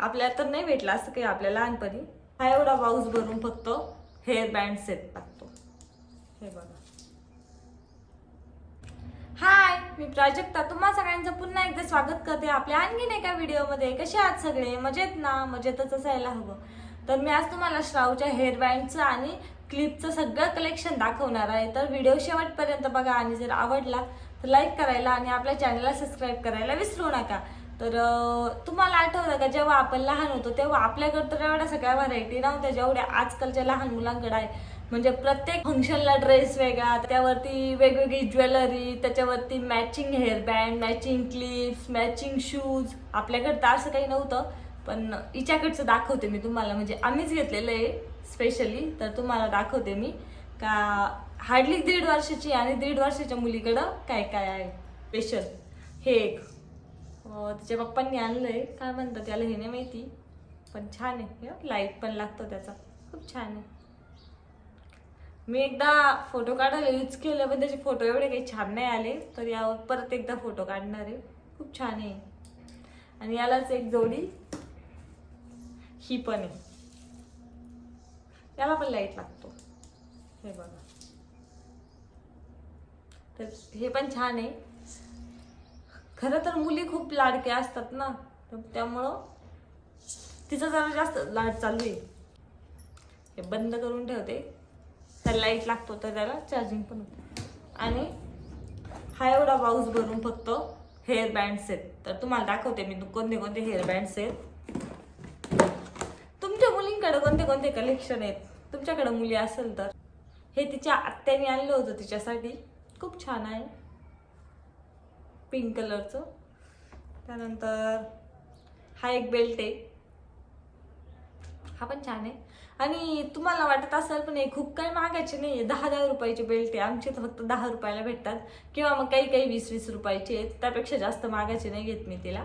आपल्याला तर नाही भेटला असं काही आपल्या लहानपणी. हा एवढा बाऊस भरून फक्त हेअर बँड सेट टाकतो. हे बघा. हाय मी प्राजक्ता. तुम्हा सगळ्यांचं पुन्हा एकदा स्वागत करते आपल्या आणखीन एका व्हिडिओमध्ये. कसे आहात सगळे? मजेत ना? मजेतच असायला हवं. तर मी आज तुम्हाला श्रावच्या हेअर बँडचं आणि क्लिपचं सगळं कलेक्शन दाखवणार आहे. तर व्हिडिओ शेवटपर्यंत बघा आणि जर आवडला तर लाईक करायला आणि आपल्या चॅनलला सबस्क्राईब करायला विसरू नका. तर तुम्हाला आठवतं का जेव्हा आपण लहान होतो तेव्हा आपल्याकडे तर एवढ्या सगळ्या व्हरायटी नव्हत्या जेवढ्या आजकालच्या लहान मुलांकडे आहे म्हणजे प्रत्येक फंक्शनला ड्रेस वेगळा त्यावरती वेगवेगळी ज्वेलरी त्याच्यावरती matching hairband matching clips matching shoes आपल्याकडे तर असं काही नव्हतं पण हिच्याकडचं दाखवते मी तुम्हाला. म्हणजे आम्हीच घेतलेलं आहे स्पेशली तर तुम्हाला दाखवते मी. का हार्डली दीड वर्षाची आणि दीड वर्षाच्या मुलीकडं काय काय आहे? स्पेशल हे एक. तिच्या पप्पांनी आणलंय. काय म्हणतात त्याला हे नाही माहिती पण छान आहे. लाइट पण लागतो त्याचा. खूप छान आहे. मी एकदा फोटो काढायला यूज केलं पण त्याचे फोटो एवढे काही छान नाही आले. तर यावर परत एकदा फोटो काढणार आहे. खूप छान आहे. आणि यालाच एक जोडी. ही पण आहे. याला पण लाइट लागतो. हे बघा. तर हे पण छान आहे. खरं तर मुली खूप लाडक्या असतात ना. तर त्यामुळं तिचं जरा जास्त लाड चालू आहे. हे बंद करून ठेवते. तर लाइट लागतो तर त्याला चार्जिंग पण होते. आणि हा एवढा बाऊस भरून फक्त हेअर बँड्स आहेत. तर तुम्हाला दाखवते मी कोणते कोणते हेअर बँड्स आहेत. तुमच्या मुलींकडे कोणते कोणते कलेक्शन आहेत? तुमच्याकडे मुली असेल तर. हे तिच्या आत्याने आणलं होतं तिच्यासाठी. खूप छान आहे. पिंक कलरचं. त्यानंतर हा एक बेल्ट आहे. हा पण छान आहे. आणि तुम्हाला वाटत असेल पण हे खूप काही मागायचे नाही आहे दहा दहा रुपयाचे बेल्ट आहे. आमचे तर फक्त दहा रुपयाला भेटतात. किंवा मग काही काही वीस वीस रुपयाचे आहेत. त्यापेक्षा जास्त मागायचे नाही घेत मी तिला.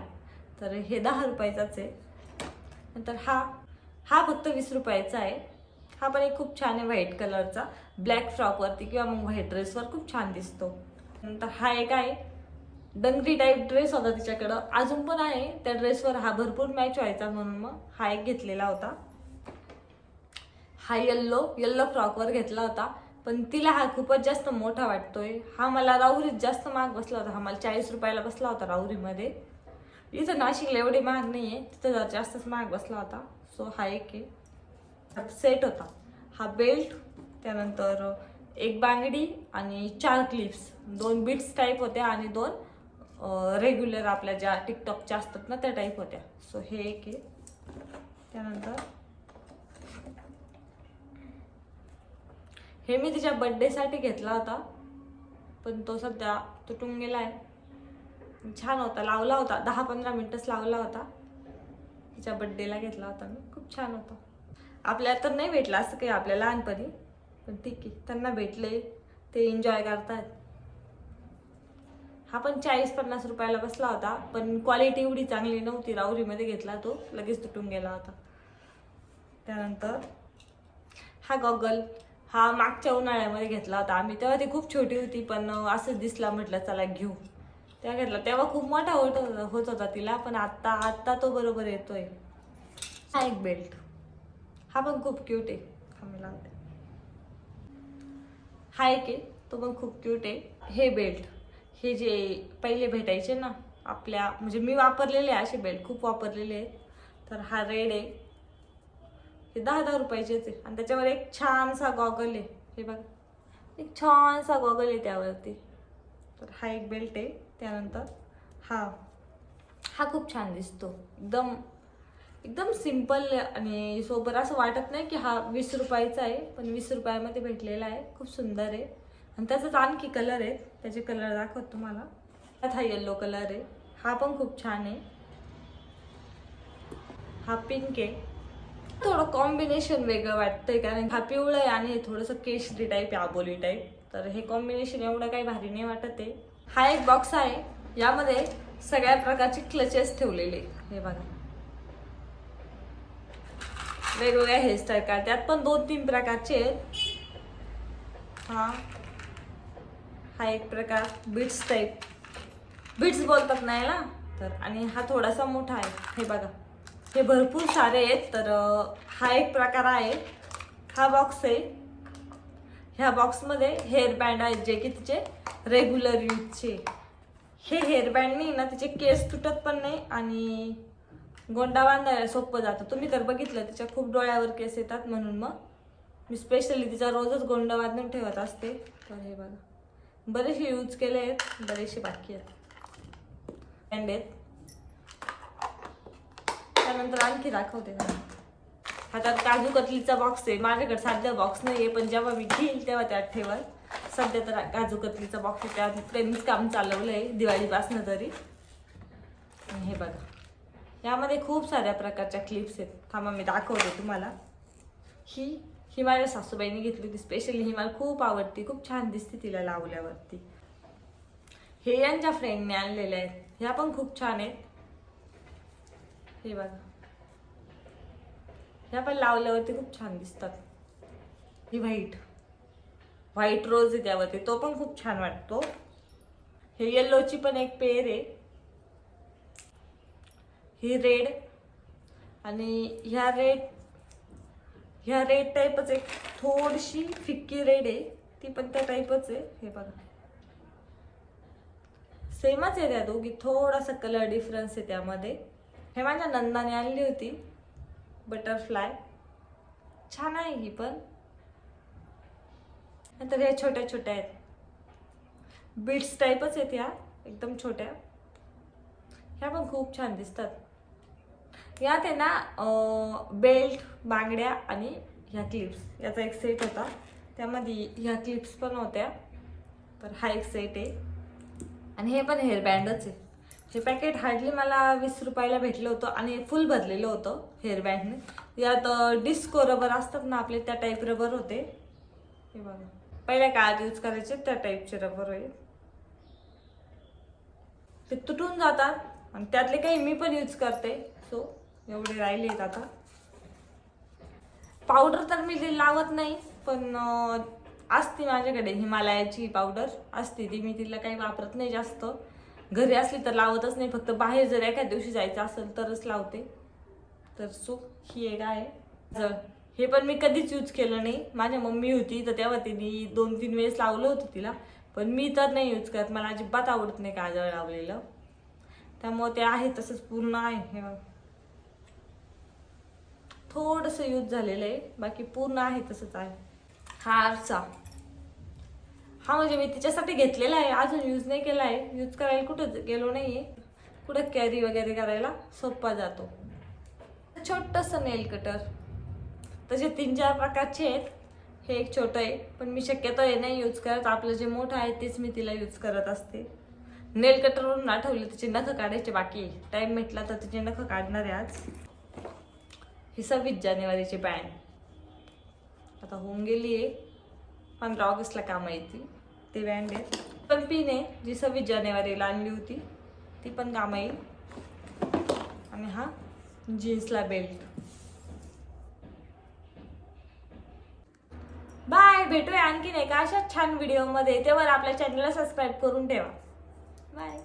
तर हे दहा रुपयाचाच आहे. नंतर हा हा फक्त वीस रुपयाचा आहे. हा पण एक खूप छान आहे व्हाईट कलरचा. ब्लॅक फ्रॉकवरती किंवा मग व्हाईट ड्रेसवर खूप छान दिसतो. नंतर हा एक आहे. डंगरी टाईप ड्रेस होता तिच्याकडं. अजून पण आहे त्या ड्रेसवर हा भरपूर मॅच व्हायचा म्हणून मग हा एक घेतलेला होता. हा येल्लो येल्लो फ्रॉकवर घेतला होता. पण तिला हा खूपच जास्त मोठा वाटतोय. हा मला राहुरीत जास्त महाग बसला होता. हा मला चाळीस रुपयाला बसला होता राहुरीमध्ये. इथं नाशिकला एवढे महाग नाही आहे तिथं जरा जास्तच महाग बसला होता. सो हा एक आहे. सेट होता. हा बेल्ट त्यानंतर एक बांगडी आणि चार क्लिप्स दोन बीट्स टाईप होत्या आणि दोन रेग्युलर आपल्या ज्या टिकटॉकच्या असतात ना त्या टाईप होत्या. सो हे एक आहे. त्यानंतर हे मी तिच्या बड्डेसाठी घेतला होता. पण तो सध्या तुटून गेला आहे. छान होता लावला होता. दहा पंधरा मिनटंच लावला होता. तिच्या बड्डेला घेतला होता मी. खूप छान होता. आपल्याला तर नाही भेटला असं काही आपल्या लहानपणी. पण ठीक आहे त्यांना भेटले. ते एन्जॉय करतात हा पण चाळीस पन्नास रुपयाला बसला होता पण क्वालिटी एवढी चांगली नव्हती. राऊरीमध्ये घेतला तो लगेच तुटून गेला होता. त्यानंतर हा गॉगल हा मागच्या उन्हाळ्यामध्ये घेतला होता. आम्ही तेव्हा ती खूप छोटी होती पण असंच दिसला म्हटलं चला घेऊ. तेव्हा घेतला. तेव्हा खूप मोठा होत होत होता तिला पण आत्ता आत्ता तो बरोबर येतोय. हा एक बेल्ट हा पण खूप क्यूट आहे. हा मी लावते. हा एक आहे तो पण खूप क्यूट आहे. हे बेल्ट हे जे पहिले भेटायचे ना आपल्या म्हणजे मी वापरलेले आहे असे बेल्ट खूप वापरलेले आहेत. तर हा रेड आहे. हे दहा दहा रुपयाचेच आहे. आणि त्याच्यावर एक छानसा गॉगल आहे. हे बघा. एक छानसा गॉगल आहे त्यावरती. तर हा एक बेल्ट आहे. त्यानंतर हा. हा खूप छान दिसतो. एकदम एकदम सिंपल आणि सोबत असं वाटत नाही की हा वीस रुपयाचा आहे पण वीस रुपयामध्ये भेटलेला आहे. खूप सुंदर आहे. आणि त्याचाच आणखी कलर आहे. त्याचे कलर दाखवत तुम्हाला. त्यात हा येल्लो कलर आहे. हा पण खूप छान आहे. हा पिंक आहे. थोडं कॉम्बिनेशन वेगळं वाटतंय कारण हा पिवळं आहे आणि थोडंसं केशरी टाईप आहे आबोली टाईप तर हे कॉम्बिनेशन एवढं काही भारी नाही वाटत आहे. हा एक बॉक्स आहे. यामध्ये सगळ्या प्रकारचे क्लचेस ठेवलेले हे बघा. वेगवेगळ्या हेअरस्टाईल काढ त्यात पण दोन तीन प्रकारचे आहेत. हा. हा एक प्रकार बीट्स टाईप बीट्स बोलतात नाही ना तर आणि हा थोडासा मोठा आहे. हे बघा. हे भरपूर सारे आहेत तर हा एक प्रकार आहे. हा बॉक्स आहे. ह्या बॉक्समध्ये हेअरबँड आहेत जे की तिचे रेग्युलर यूजचे हे हेअरबँड नाही ना तिचे केस तुटत पण नाही आणि गोंडा बांधायला सोपं जातं. तुम्ही तर बघितलं तिच्या खूप डोळ्यावर केस येतात म्हणून मग. मी स्पेशली तिचा रोजच गोंडा बांधून ठेवत असते. तर हे बघा. बरेचसे यूज केले आहेत बरेचसे बाकी आहेत. बँड आहेत. त्यानंतर आणखी दाखवते हातात काजू कतलीचा बॉक्स आहे. माझ्याकडे सध्या बॉक्स नाही आहे पण जेव्हा मी घेईल तेव्हा त्यात ठेवाल. सध्या तर काजू कतलीचा बॉक्स आहे. त्यात प्रेमीच काम चालवलं आहे दिवाळीपासनं तरी. हे बघा. यामध्ये खूप साऱ्या प्रकारच्या क्लिप्स आहेत. थांबा मी दाखवते तुम्हाला. ही ही माझ्या सासूबाईने घेतली होती स्पेशली ही मला खूप आवडती खूप छान दिसते तिला लावल्यावरती. हे यांच्या फ्रेंडने आणलेल्या आहेत ह्या पण खूप छान आहेत. हे बघा. ह्या पण लावल्यावरती खूप छान दिसतात. ही व्हाईट व्हाईट रोज आहे त्यावरती. तो पण खूप छान वाटतो. हे येल्लोची पण एक पेर आहे. ही रेड आणि ह्या रेड ह्या रेड टाईपच एक थोडीशी फिक्की रेड आहे. ती पण त्या टाईपच आहे. हे बघा. सेमच आहे त्या दोघी. थोडासा कलर डिफरन्स आहे त्यामध्ये. हे माझ्या नंदाने आणली होती. बटरफ्लाय छान आहे ही पण. नंतर ह्या छोट्या छोट्या आहेत. बीट्स टाईपच आहेत ह्या एकदम छोट्या. ह्या पण खूप छान दिसतात. यात आहे ना बेल्ट बांगड्या आणि ह्या क्लिप्स याचा एक सेट होता. त्यामध्ये ह्या क्लिप्स पण होत्या. तर हा एक सेट आहे. आणि हे पण हेअरबँडच आहे. हे पॅकेट हार्डली मला वीस रुपयाला भेटलं होतं आणि फुल भरलेलं होतं हेअरबँडने यात डिस्को रबर असतात ना आपले त्या टाईप रबर होते. हे बघा. पहिल्या काळात यूज करायचे त्या टाईपचे रबर होईल ते तुटून जातात. आणि त्यातले काही मी पण यूज करते. सो एवढे राहिले आहेत आता. पावडर तर मी ते लावत नाही पण असते माझ्याकडे हिमालयाची पावडर असते ती मी तिला काही वापरत नाही जास्त. घरी असली तर लावतच नाही फक्त बाहेर जर एखाद्या दिवशी जायचं असेल तरच लावते. तर सो ही एक आहे. जर हे पण मी कधीच यूज केलं नाही. माझ्या मम्मी होती तर तेव्हा तिने दोन तीन वेळेस लावलं होतं तिला. पण मी तर नाही यूज करत. मला अजिबात आवडत नाही काजळ लावलेलं. त्यामुळे ते आहे तसंच पूर्ण आहे. हे बघ. थोडंसं यूज झालेलं आहे. बाकी पूर्ण आहे तसंच आहे. हा आरसा. हा म्हणजे मी तिच्यासाठी घेतलेला आहे. अजून यूज नाही केला आहे. यूज करायला कुठं गेलो नाही आहे कुठं कॅरी वगैरे करायला सोपा जातो. छोटंसं नेल कटर तसे तीन चार प्रकारचे आहेत. हे एक छोटं आहे. पण मी शक्यतो हे नाही यूज करत. आपलं जे मोठं आहे तेच मी तिला यूज करत असते. नेल कटरवरून आठवले तिचे नखं काढायचे बाकी टाईम भेटला तर तिचे नखं काढणार आहे आज. ही सव्वीस जानेवारीची बँड. आता होऊन गेली आहे. पंधरा ऑगस्टला कामं येतील. ते बँड आहे पण पिन आहे जी सव्वीस जानेवारीला आणली होती ती पण कामं येईल. आणि हा जीन्सला बेल्ट. बाय भेटूया आणखीन एका अशाच छान व्हिडिओमध्ये तेव्हा आपल्या चॅनलला सबस्क्राईब करून ठेवा. बाय.